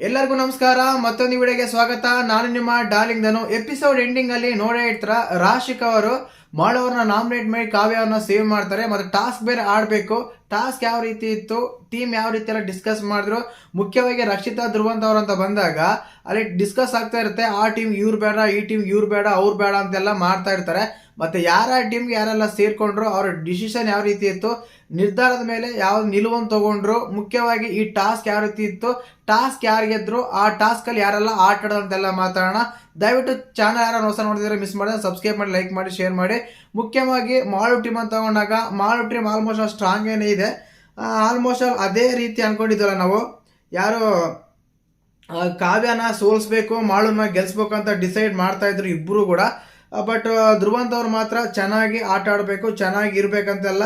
ಎಲ್ಲರಿಗೂ ನಮಸ್ಕಾರ, ಮತ್ತೊಂದು ವಿಡಿಯೋಗೆ ಸ್ವಾಗತ. ನಾನು ನಿಮ್ಮ ಡಾರ್ಲಿಂಗ್ ದನು ಎಪಿಸೋಡ್ ಎಂಡಿಂಗ್ ಅಲ್ಲಿ ನೋಡೇ ಇರ್ತಾರ? ರಾಶಿಕ್ ಅವರು ಮಾಡೋರ್ನ ನಾಮಿನೇಟ್ ಮಾಡಿ ಕಾವ್ಯವ್ರನ್ನ ಸೇವ್ ಮಾಡ್ತಾರೆ. ಮತ್ತೆ ಟಾಸ್ಕ್ ಬೇರೆ ಆಡಬೇಕು. ಟಾಸ್ಕ್ ಯಾವ ರೀತಿ ಇತ್ತು? ಟೀಮ್ ಯಾವ ರೀತಿ ಎಲ್ಲ ಡಿಸ್ಕಸ್ ಮಾಡಿದ್ರು? ಮುಖ್ಯವಾಗಿ ರಕ್ಷಿತಾ ಧ್ರುವಂತವ್ರು ಅಂತ ಬಂದಾಗ ಅಲ್ಲಿ ಡಿಸ್ಕಸ್ ಆಗ್ತಾ ಇರುತ್ತೆ. ಆ ಟೀಮ್ ಇವ್ರು ಬೇಡ, ಈ ಟೀಮ್ ಇವ್ರು ಬೇಡ, ಅವ್ರು ಬೇಡ ಅಂತೆಲ್ಲ ಮಾಡ್ತಾ ಇರ್ತಾರೆ. ಮತ್ತೆ ಯಾರ ಟೀಮ್ಗೆ ಯಾರೆಲ್ಲ ಸೇರ್ಕೊಂಡ್ರು, ಅವ್ರ ಡಿಸಿಷನ್ ಯಾವ ರೀತಿ ಇತ್ತು? ನಿರ್ಧಾರದ ಮೇಲೆ ಯಾವ ನಿಲುವನ್ನು ತಗೊಂಡ್ರು? ಮುಖ್ಯವಾಗಿ ಈ ಟಾಸ್ಕ್ ಯಾವ ರೀತಿ ಇತ್ತು? ಟಾಸ್ಕ್ ಯಾರು ಗೆದ್ರು? ಆ ಟಾಸ್ಕ್ ಅಲ್ಲಿ ಯಾರೆಲ್ಲ ಆಟ ಅಂತೆಲ್ಲ ಮಾತಾಡೋಣ. ದಯವಿಟ್ಟು ಚಾನಲ್ ಯಾರು ಹೊಸ ನೋಡಿದ್ರೆ ಮಿಸ್ ಮಾಡಿದ್ರೆ ಸಬ್ಸ್ಕ್ರೈಬ್ ಮಾಡಿ ಲೈಕ್ ಮಾಡಿ ಶೇರ್ ಮಾಡಿ. ಮುಖ್ಯವಾಗಿ ಮಾಳು ಟೀಮ್ ಅಂತ ತಗೊಂಡಾಗ ಮಾಲ್ ಟೀಮ್ ಆಲ್ಮೋಸ್ಟ್ ಸ್ಟ್ರಾಂಗ್ ಏನೇ ಇದೆ. ಆಲ್ಮೋಸ್ಟ್ ಅದೇ ರೀತಿ ಅನ್ಕೊಂಡಿದ್ವಲ್ಲ ನಾವು. ಯಾರು ಕಾವ್ಯನ ಸೋಲಿಸ್ಬೇಕು ಮಾಳುನ ಗೆಲ್ಸ್ಬೇಕು ಅಂತ ಡಿಸೈಡ್ ಮಾಡ್ತಾ ಇದ್ರು ಇಬ್ಬರು ಕೂಡ. ಬಟ್ ಧ್ರುವಂತ ಅವ್ರು ಮಾತ್ರ ಚೆನ್ನಾಗಿ ಆಟ ಆಡಬೇಕು, ಚೆನ್ನಾಗಿ ಇರ್ಬೇಕಂತೆಲ್ಲ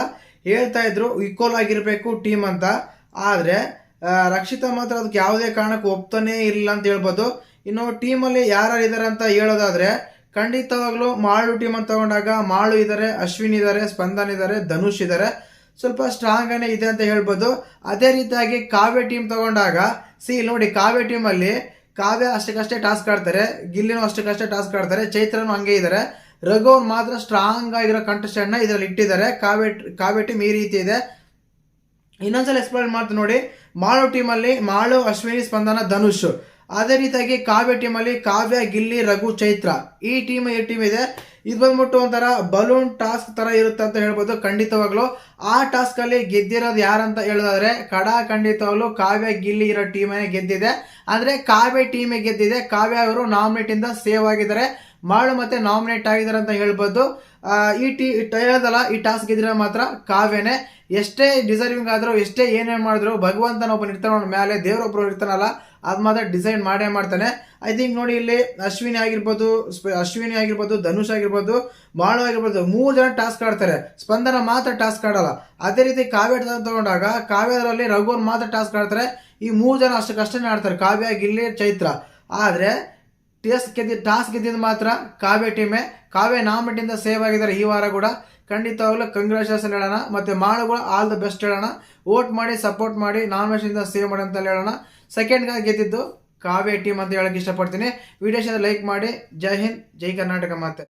ಹೇಳ್ತಾ ಇದ್ರು. ಈಕ್ವಲ್ ಆಗಿರಬೇಕು ಟೀಮ್ ಅಂತ. ಆದರೆ ರಕ್ಷಿತಾ ಮಾತ್ರ ಅದಕ್ಕೆ ಯಾವುದೇ ಕಾರಣಕ್ಕೂ ಒಪ್ತಾನೇ ಇಲ್ಲ ಅಂತ ಹೇಳ್ಬೋದು. ಇನ್ನು ಟೀಮಲ್ಲಿ ಯಾರು ಇದ್ದಾರೆ ಅಂತ ಹೇಳೋದಾದ್ರೆ, ಖಂಡಿತವಾಗ್ಲೂ ಮಾಳು ಟೀಮ್ ಅಂತ ತಗೊಂಡಾಗ ಮಾಳು ಇದ್ದಾರೆ ಅಶ್ವಿನ್ ಇದ್ದಾರೆ ಸ್ಪಂದನ್ ಇದ್ದಾರೆ ಧನುಷ್ ಇದ್ದಾರೆ ಸ್ವಲ್ಪ ಸ್ಟ್ರಾಂಗ್ ಆನೇ ಇದೆ ಅಂತ ಹೇಳ್ಬೋದು. ಅದೇ ರೀತಿಯಾಗಿ ಕಾವ್ಯ ಟೀಮ್ ತಗೊಂಡಾಗ ಸಿ ನೋಡಿ ಕಾವ್ಯ ಟೀಮ್ ಅಲ್ಲಿ ಕಾವ್ಯ ಅಷ್ಟಕ್ಕಷ್ಟೇ ಟಾಸ್ಕ್ ಆಡ್ತಾರೆ, ಗಿಲ್ಲಿನೂ ಅಷ್ಟಕ್ಕಷ್ಟೇ ಟಾಸ್ಕ್ ಆಡ್ತಾರೆ, ಚೈತ್ರನು ಹಂಗೆ ಇದ್ದಾರೆ ರಘು ಮಾತ್ರ ಸ್ಟ್ರಾಂಗ್ ಆಗಿರೋ ಕಂಟೆಸ್ಟೆಂಟ್ನ ಇದರಲ್ಲಿ ಇಟ್ಟಿದ್ದಾರೆ. ಕಾವ್ಯ ಕಾವ್ಯ ಟೀಮ್ ಈ ರೀತಿ ಇದೆ. ಇನ್ನೊಂದ್ಸಲ ಎಕ್ಸ್ಪ್ಲೈನ್ ಮಾಡ್ತೀನಿ ನೋಡಿ ಮಾಳು ಟೀಮಲ್ಲಿ ಮಾಳು ಅಶ್ವಿನಿ, ಸ್ಪಂದನ, ಧನುಷ್. ಅದೇ ರೀತಿಯಾಗಿ ಕಾವ್ಯ ಟೀಮಲ್ಲಿ ಕಾವ್ಯ, ಗಿಲ್ಲಿ, ರಘು, ಚೈತ್ರ. ಈ ಟೀಮ್ ಈ ಟೀಮ್ ಇದೆ. ಇದು ಬಂದ್ಬಿಟ್ಟು ಒಂಥರ ಬಲೂನ್ ಟಾಸ್ಕ್ ತರ ಇರುತ್ತೆ ಅಂತ ಹೇಳ್ಬೋದು. ಖಂಡಿತವಾಗ್ಲು ಆ ಟಾಸ್ಕಲ್ಲಿ ಗೆದ್ದಿರೋದು ಯಾರಂತ ಹೇಳೋದಾದ್ರೆ ಕಡ ಖಂಡಿತವಾಗ್ಲು ಕಾವ್ಯ, ಗಿಲ್ಲಿ ಇರೋ ಟೀಮೇ ಗೆದ್ದಿದೆ. ಅಂದ್ರೆ ಕಾವ್ಯ ಟೀಮೇ ಗೆದ್ದಿದೆ. ಕಾವ್ಯ ಅವರು ನಾಮಿನೇಟ್ ಇಂದ ಸೇವ್ ಆಗಿದ್ದಾರೆ. ಮಾಡು ಮತ್ತೆ ನಾಮಿನೇಟ್ ಆಗಿದ್ದಾರೆ ಅಂತ ಹೇಳ್ಬೋದು. ಈ ಟಿ ಹೇಳೋದಲ್ಲ ಈ ಟಾಸ್ಕ್ ಇದ್ರೆ ಮಾತ್ರ ಕಾವ್ಯನೇ. ಎಷ್ಟೇ ಡಿಸರ್ವಿಂಗ್ ಆದರೂ, ಎಷ್ಟೇ ಏನೇ ಮಾಡಿದ್ರು, ಭಗವಂತನ ಒಬ್ಬ ಇರ್ತಾನ ಮೇಲೆ ದೇವರೊಬ್ಬರು ಇರ್ತಾನಲ್ಲ, ಅದು ಮಾತ್ರ ಡಿಸೈನ್ ಮಾಡೇ ಮಾಡ್ತಾನೆ. ಐ ಥಿಂಕ್ ನೋಡಿ ಇಲ್ಲಿ ಅಶ್ವಿನಿ ಆಗಿರ್ಬೋದು ಅಶ್ವಿನಿ ಆಗಿರ್ಬೋದು, ಧನುಷ್ ಆಗಿರ್ಬೋದು ಮಾಳು ಆಗಿರ್ಬೋದು, ಮೂರು ಜನ ಟಾಸ್ಕ್ ಆಡ್ತಾರೆ. ಸ್ಪಂದನ ಮಾತ್ರ ಟಾಸ್ಕ್ ಆಡಲ್ಲ. ಅದೇ ರೀತಿ ಕಾವ್ಯ ತಗೊಂಡಾಗ ಕಾವ್ಯದಲ್ಲಿ ರಘುವನ್ ಮಾತ್ರ ಟಾಸ್ಕ್ ಆಡ್ತಾರೆ. ಈ ಮೂರು ಜನ ಅಷ್ಟಕ್ಕಷ್ಟೇ ಆಡ್ತಾರೆ. ಕಾವ್ಯ, ಗಿಲ್ಲಿ, ಚೈತ್ರ. ಆದ್ರೆ ಟಾಸ್ಕ್ ಗೆದ್ದ ಟಾಸ್ ಗೆದ್ದಿದ್ದು ಮಾತ್ರ ಕಾವ್ಯ ಟೀಮೇ. ಕಾವ್ಯ ನಾಮಿನಿಂದ ಸೇವ್ ಆಗಿದ್ದಾರೆ ಈ ವಾರ ಕೂಡ. ಖಂಡಿತವಾಗ್ಲೂ ಕಂಗ್ರಾಚುಲೇಷನ್ ಹೇಳೋಣ. ಮತ್ತೆ ಮಾಳುಗಳು ಆಲ್ ದ ಬೆಸ್ಟ್ ಹೇಳೋಣ. ವೋಟ್ ಮಾಡಿ ಸಪೋರ್ಟ್ ಮಾಡಿ ನಾಮಿನೇಷನ್ ಸೇವ್ ಮಾಡಿ ಅಂತ ಹೇಳೋಣ. ಸೆಕೆಂಡ್ ಗೆದ್ದಿದ್ದು ಕಾವ್ಯ ಟೀಮ್ ಅಂತ ಹೇಳಕ್ ಇಷ್ಟಪಡ್ತೀನಿ. ವಿಡಿಯೋ ಲೈಕ್ ಮಾಡಿ. ಜೈ ಹಿಂದ್, ಜೈ ಕರ್ನಾಟಕ ಮಾತೆ.